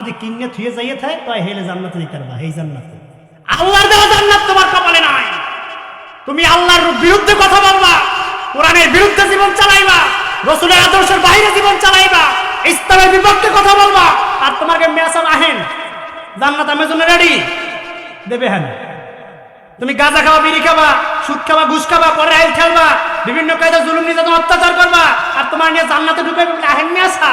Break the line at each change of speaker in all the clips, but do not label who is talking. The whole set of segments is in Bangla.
যদি কিনে থুয়ে যাইয়ে থাকে তো হেলে জান্নাতে দিতে পারবা এই জান্নাতে। আল্লাহর দেওয়া জান্নাত তোমার কপালে নাই। তুমি আল্লাহর বিরুদ্ধে কথা বলবা, কোরআনের বিরুদ্ধে জীবন চালাইবা, রসুলের আদর্শের বাইরে জীবন চালাইবা, ইসলামের বিপক্ষে কথা বলবা, আর তোমাকে মেসাল আহেন, জান্নাত আমার জন্য রেডি, দেবে হ্যাঁ তুমি গাঁজা খাওয়া বিড়ি খাবা, সুদ খাবা, ঘুষ খাবা পরে আইল খেলবা, বিভিন্ন কায়দা জুলুম নির্যাতন অত্যাচার করবা, আর তোমার নিয়ে জান্নাতে ঢুকে আহেন মেসা।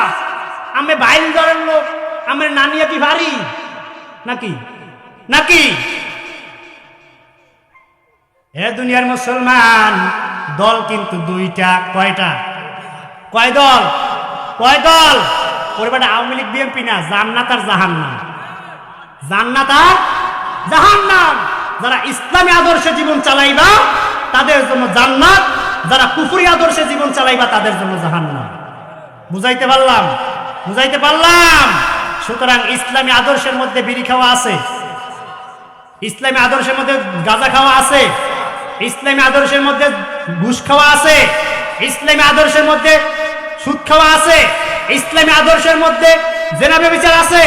আমি বাইল ধরেন লোক আমার নানিয়া কি ভারী? নাকি? নাকি? এ দুনিয়ার মুসলমান, দল কিন্তু দুইটা, কয়টা? কয় দল? কয় দল? পরিবারটা আওয়ামী লীগ, বিএনপি না, জান্নাত আর জাহান্নাম। জান্নাত আর জাহান্নাম। যারা ইসলামী আদর্শে জীবন চালাইবা, তাদের জন্য জান্নাত। যারা কুফুরি আদর্শে জীবন চালাইবা, তাদের জন্য জাহান্নাম। বুঝাইতে পারলাম? বুঝাইতে পারলাম? সুতরাং ইসলামী আদর্শের মধ্যে বিড়ি খাওয়া আছে। ইসলামী আদর্শের মধ্যে গাঁজা খাওয়া আছে। ইসলামী আদর্শের মধ্যে ঘুষ খাওয়া আছে। ইসলামী আদর্শের মধ্যে সুদ খাওয়া আছে। ইসলামী আদর্শের মধ্যে জেনাবে বিচার আছে।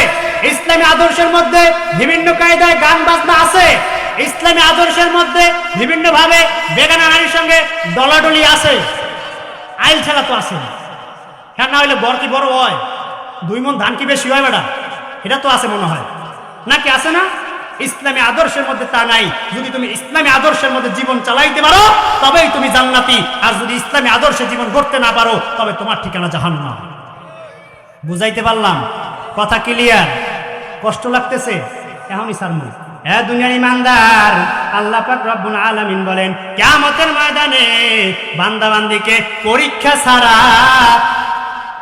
ইসলামী আদর্শের মধ্যে বিভিন্ন কায়দায় গান বাজনা আছে। ইসলামী আদর্শের মধ্যে বিভিন্ন ভাবে বেগানা নারীর সঙ্গে দলাডলি আছে। আইল ছাড়া তো আছে হ্যাঁ না হইলে বর কি বড় হয়? দুই মন ধান কি বেশি হয় বেটা? এটা তো আছে মনে হয়। নাকি আছে না? ইসলামী আদর্শের মধ্যে তা নাই। যদি তুমি ইসলামী আদর্শের মধ্যে জীবন চালাইতে পারো, তবেই তুমি জান্নাতি। আর যদি ইসলামী আদর্শে জীবন করতে না পারো, তবে তোমার ঠিকানা জাহান্নাম। বুঝাইতে পারলাম? কথা ক্লিয়ার কষ্ট লাগতেছে? এখনই সারমু এ দুনিয়ার ইমানদার, আল্লাহ রব্বুল আলামিন বলেন, কিয়ামতের ময়দানে বান্দা বান্দিকে পরীক্ষা ছাড়া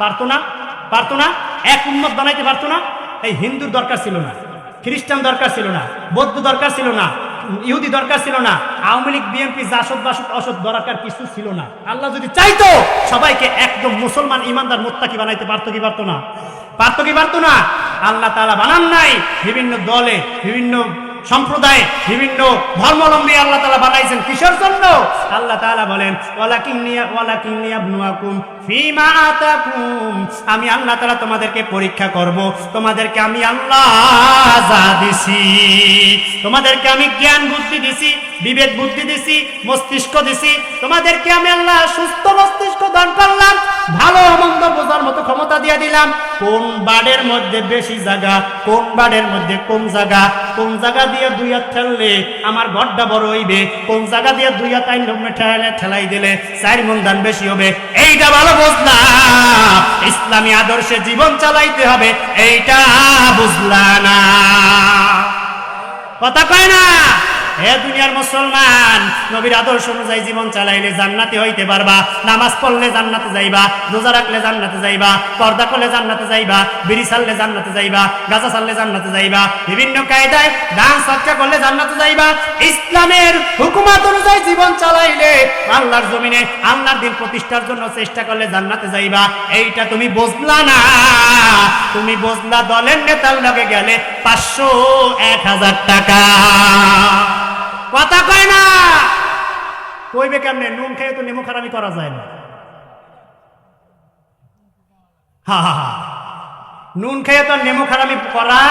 পারতো না পারতো না, এক উম্মত বানাইতে পারতো না। এই হিন্দুর দরকার ছিল না, খ্রিস্টান দরকার ছিল না, বৌদ্ধ দরকার ছিল না, ইহুদি দরকার ছিল না, আওয়ামী লীগ, বিএনপি, জাসদ বাসদ অসৎ দরকার কিছু ছিল না। আল্লাহ যদি চাইতো, সবাইকে একদম মুসলমান ইমানদার মোত্তাকি বানাইতে পারতো কি পারতো না? পারতো কি পারতো না? আল্লাহ তালা বানান নাই। বিভিন্ন দলে, বিভিন্ন সম্প্রদায়ে বিভিন্ন ধর্মাবলম্বী আল্লাহ তাআলা বানাইছেন। কিসের জন্য? আল্লাহ তাআলা বলেন আমি আল্লাহ তাআলা তোমাদেরকে পরীক্ষা করব। তোমাদেরকে আমি আল্লাহ দিছি। তোমাদেরকে আমি জ্ঞান বুদ্ধি দিছি, বিবেক বুদ্ধি দিছি, মস্তিষ্ক দিছি। তোমাদেরকে আমি আল্লাহ সুস্থ মস্তিষ্ক দান করলাম। ভালো মন্দ বোঝার দিয়ে দিলাম। কোন বাড়ের মধ্যে বেশি জায়গা কোন বাড়ের মধ্যে কম জায়গা কোন জায়গা দিয়ে দুই হাত ঠেললে আমার ঘরটা বড় হইবে? কোন জায়গা দিয়ে দুই হাত আইন ঠেলাইলে ঠেলাই দিলে চার মন দান বেশি হবে? এইটা ভালো বুঝলাম ইসলামী আদর্শে জীবন চালাইতে হবে। এইটা বুঝলা না। কথা কয় না। হে দুনিয়ার মুসলমান, নবীর আদর্শ অনুযায়ী জীবন চালাইলে জান্নাতি হইতে পারবা। নামাজ পড়লে জান্নাতে যাইবা, রোজা রাখলে জান্নাতে যাইবা, পর্দা করলে জান্নাতে যাইবা, বিড়ি ছাড়লে জান্নাতে যাইবা, গাঁজা ছাড়লে জান্নাতে যাইবা, বিভিন্ন কায়দায় দান সৎকা করলে জান্নাতে যাইবা। ইসলামের হুকুমাত অনুযায়ী জীবন চালাইলে আল্লাহর জমিনে আল্লাহর দিন প্রতিষ্ঠার জন্য চেষ্টা করলে জান্নাতে যাইবা। এইটা তুমি বুঝলা না? তুমি বুঝলা দলের নেতার লগে গেলে পাঁচশো এক হাজার টাকা। কথা কয় না। কইবে কেমনে? নুন খেয়ে তো নেমু খারামি করা যায় না। হা হা হা। নুন খেয়ে তো নেমু খারামি করা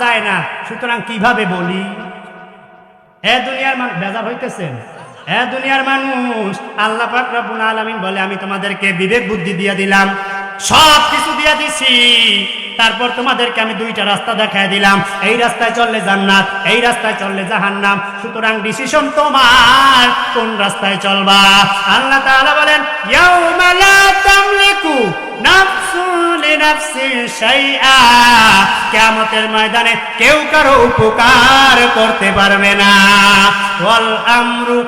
যায় না। সুতরাং কীভাবে বলি? হে দুনিয়ার মানুষ বেজার হইতেছেন। হে দুনিয়ার মানুষ আল্লাহ পাক রব্বুল আলামিন বলে, আমি তোমাদেরকে বিবেক বুদ্ধি দিয়ে দিলাম। সব কিছু দিয়ে দিছি। তারপর তোমাদেরকে আমি দুইটা রাস্তা দেখায় দিলাম। এই রাস্তায় চললে জান্নাত, এই রাস্তায় চললে জাহান্নাম। সুতরাং ডিসিশন তোমার, কোন রাস্তায় চলবা? আল্লাহ তাআলা বলেন, ইয়াউমা লা তামলিকু নাফসুন শাইআ। কিয়ামতের ময়দানে কেউ কারও উপকার করতে পারবে না। ওয়াল আমরু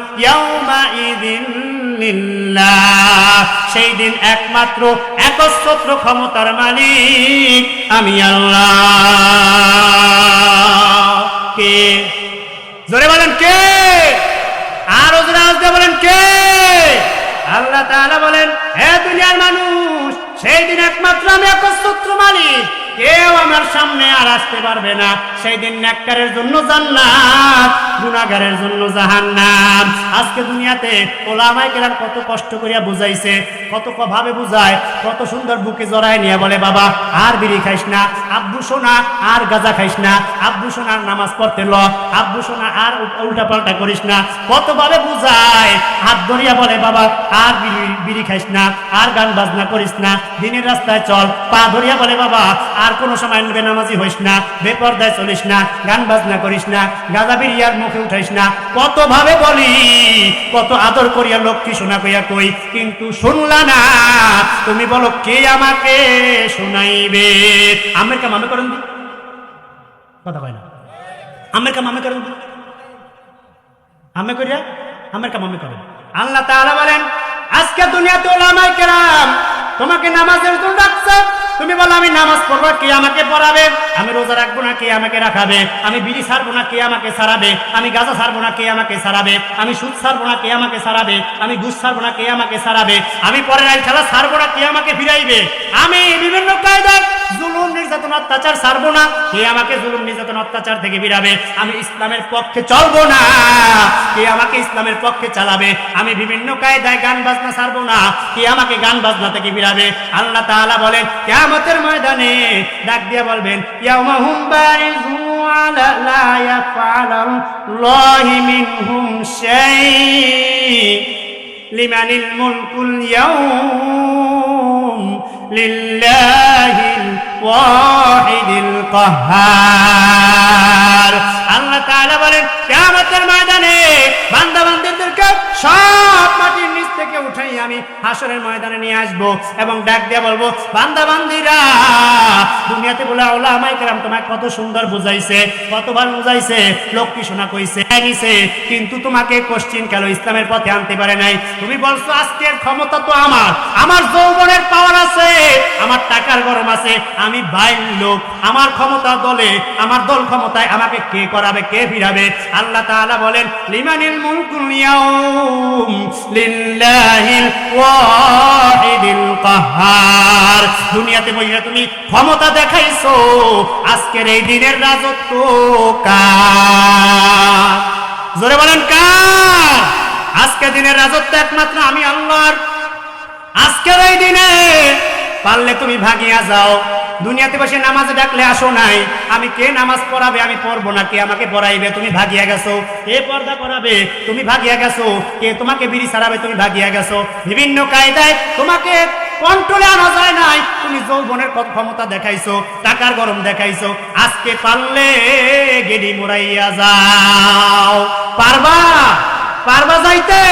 সেই দিন একমাত্র একচ্ছত্র ক্ষমতার মালিক আমি আল্লাহ। কে? জোরে বলেন কে? আর ওজোরে বলেন কে? আল্লাহ তাআলা বলেন, হে দুনিয়ার মানুষ, সেই দিন একমাত্র আমি একচ্ছত্র মালিক কেউ আমার সামনে আর আসতে পারবে না। সেই দিন নেককারের জন্য জান্নাত, গুনাহগারের জন্য জাহান্নাম। আজকে দুনিয়াতে ওলামায়ে কেরাম কত কষ্ট করিয়া বুঝাইছে, কত ভাবে বুঝায়, কত সুন্দর বুকে জড়ায় নিয়ে বলে, বাবা, আর বিড়ি খাইস না, আব্বু সোনা, আর গাজা খাইস না, আব্বু সোনার নামাজ পড়তে ল, আব্বু সোনা আর উল্টা পাল্টা করিস না। কত ভাবে বুঝায়, হাত ধরিয়া বলে, বাবা, আর বিড়ি বিড়ি খাইস না, আর গান বাজনা করিস না, দিনের রাস্তায় চল। পা ধরিয়া বলে, বাবা আর কোনো সময় বেনামাজি হইস না, বেপর্দায় চলিস না, গান বাজনা করিস না, গাঁজা বিড়ি আর মুখে উঠাইস না। কত ভাবে বলি, কত আদর করিয়া লক্ষ্মী শোনা কইয়া কই, কিন্তু শুনলা না, তুমি বলো কে আমাকে শোনাইবে? আমের কাম আমি করেন কথা কয় না। আমের কাম আমি করেন আমি করিয়া আমের কাম আমি করেন। আল্লাহ তাআলা বলেন, আজকে দুনিয়াতে ওলামায়ে কেরাম তোমাকে নামাজের জন্য ডাকছে তুমি বলো আমি নামাজ পড়ব কে আমাকে পড়াবে? আমি রোজা রাখব না, কে আমাকে রাখাবে? আমি বিড়ি ছাড়বো না, কে আমাকে ছাড়াবে? আমি গাঁজা ছাড়বো না, কে আমাকে ছাড়াবে? আমি সুদ ছাড়বো না, কে আমাকে ছাড়াবে? আমি ঘুষ ছাড়বো না, কে আমাকে ছাড়াবে? আমি পরের আইন খেলা ছাড়বো না, কে আমাকে ফিরাইবে? আমি বিভিন্ন কায়দায় জুলুম, নির্যাতন, অত্যাচার ছাড়বো না, কে আমাকে জুলুম, নির্যাতন, অত্যাচার থেকে ফিরাবে? আমি ইসলামের পক্ষে চলবো না, কে আমাকে ইসলামের পক্ষে চালাবে? আমি বিভিন্ন কায়দায় গান বাজনা ছাড়বো না, কে আমাকে গান বাজনা থেকে ফিরাবে? আল্লাহ তাআলা বলেন, কিয়ামতের ময়দানে ডাক দিয়ে বলবেন ইয়াউমাহুম বারিজু আলা লা ইয়াফআলুল্লাহি মিনহুম শাই লিমানিল মুলকুল ইয়াউম লিল্লাহিল ওয়াহিদিল কাহ্হার আল্লাহ তাআলা বলেন, কিয়ামতের ময়দানে বান্দা বান্দীদেরকে সব উঠাই আমি হাসরের ময়দানে নিয়ে আসব এবং ডাক দিয়ে বলব, বান্দা, বান্দিরা, দুনিয়াতে বলে ওলামাই কেরাম তোমাকে কত সুন্দর বুঝাইছে, কতবার বুঝাইছে লক্ষ্মী শোনা কইছে নিছে, কিন্তু তোমাকে কোশ্চিন কেন ইসলামের পথে আনতে পারে নাই? তুমি বলছো, আজকের ক্ষমতা তো আমার আমার যৌবনের পাওয়ার আছে, আমার টাকার গরম আছে, আমি বাইর লোক, আমার ক্ষমতা দলে, আমার দল ক্ষমতায় আমাকে কে করাবে, কে ফিরাবে? আল্লাহ তাআলা বলেন, লিমানিল মুলকুল ইয়াউম কাহ্হার দুনিয়াতে বইয়া তুমি ক্ষমতা দেখাইছো, আজকের এই দিনের রাজত্ব কার? জোরে বলেন কার? আজকে দিনের রাজত্ব একমাত্র আমি আল্লাহর। আজকের এই দিনে পারলে তুমি ভাগিয়া যাও। দুনিয়াতে বসে নামাজে ডাকলে আসো নাই। আমি কে নামাজ পড়াবে, আমি পড়ব না। কে আমাকে পড়াইবে, তুমি ভাগিয়া গেছো। কে পর্দা করাবে, তুমি ভাগিয়া গেছো। কে তোমাকে বিড়ি ছাড়াবে, তুমি ভাগিয়া গেছো। বিভিন্ন কায়দায় তোমাকে কন্ট্রোলে আনা যায় নাই। তুমি যৌবনের কত ক্ষমতা দেখাইছো, টাকার গরম দেখাইছো। আজকে পারলে গেডি মোড়াইয়া যাও। পারবা? পারবা যাইতে?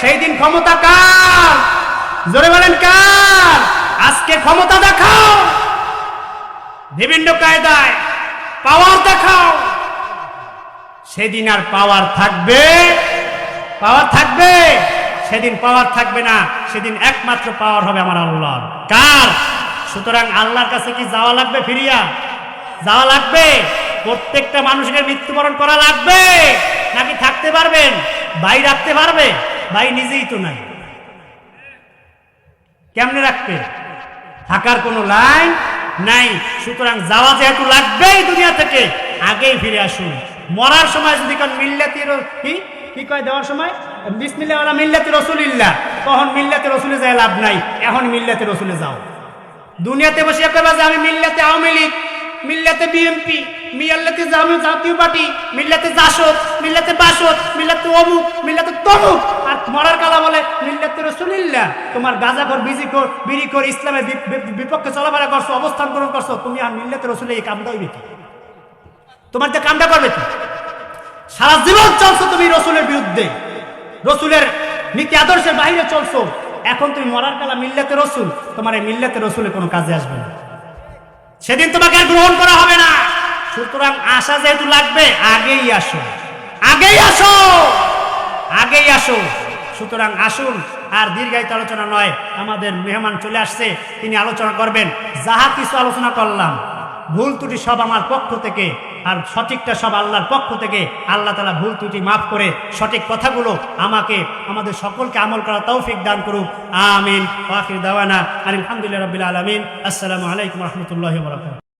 সেই দিন ক্ষমতা কার? জোরে বলেন কার? আজকে ক্ষমতা দেখাও। বিভিন্ন কায়দায় পাওয়ার দেখাও। সেদিন আর পাওয়ার থাকবে পাওয়ার থাকবে, সেদিন পাওয়ার থাকবে না, সেদিন একমাত্র পাওয়ার হবে আমার আল্লাহর। কার? সুতরাং আল্লাহর কাছে কি যাওয়া লাগবে ফিরিয়া? যাওয়া লাগবে? প্রত্যেকটা মানুষকে মৃত্যুবরণ করা লাগবে? নাকি থাকতে পারবেন? ভাই রাখতে পারবে? ভাই নিজেই তো নাই। কেমনে রাখবে? থাকার কোনো লাইন নাই। সুতরাং যাওয়া যেহেতু লাগবেই দুনিয়া থেকে, আগেই ফিরে আসুন। মরার সময় যদি কোন মিল্লাতি কি? কি কয় দেওয়ার সময়? বিসমিল্লাহ মিল্লাতি রসুলিল্লাহ। তখন মিল্লাতি রসুলে যায় লাভ নাই, এখন মিল্লাতি রসুলে যাও। দুনিয়াতে বসে একবার আমি মিল্লাতে আওয়ামী লীগ। মিল্লাতে বিএমপি মিল্লাতে জাতীয় পার্টি, মিল্লাতে জাসদ, মিল্লাতে বাসদ, মিল্লাতে অমুক, মিল্লাতে তমুক। আর মরার কালা বলে, মিল্লাতে রসুলিল্লাহ, তোমার গাজাখর বিজিখর বিড়িখর ইসলামের বি- বি- বিপক্ষে চলাফেরা করছ, অবস্থান গ্রহণ করছ, তুমি আর মিল্লাতে রসুলে এই কামটা হইবে কি? তোমার যে কামটা করবে কি? সারা জীবন চলছো তুমি রসুলের বিরুদ্ধে। রসুলের নীতি আদর্শের বাইরে চলছো। এখন তুমি মরার কালা মিল্লাতে রসুল, তোমার এই মিল্লাতে রসুলের কোনো কাজে আসবে না। সেদিন তোমাকে গ্রহণ করা হবে না। সুতরাং আশা যেহেতু লাগবে, আগেই আসো। আগেই আসো! আগেই আসো। সুতরাং আসুন, আর দীর্ঘায়িত আলোচনা নয়, আমাদের মেহমান চলে আসছে, তিনি আলোচনা করবেন। যাহা কিছু আলোচনা করলাম, ভুল ত্রুটি সব আমার পক্ষ থেকে আর সঠিকটা সব আল্লাহর পক্ষ থেকে আল্লাহ তালা ভুল ত্রুটি মাফ করে সঠিক কথাগুলো আমাকে, আমাদের সকলকে আমল করা তৌফিক দান করুক। আমিন। আলহামদুলিল্লাহ রবিল আলমিন। আসসালামু আলাইকুম রহমতুল্লাহ বরকাত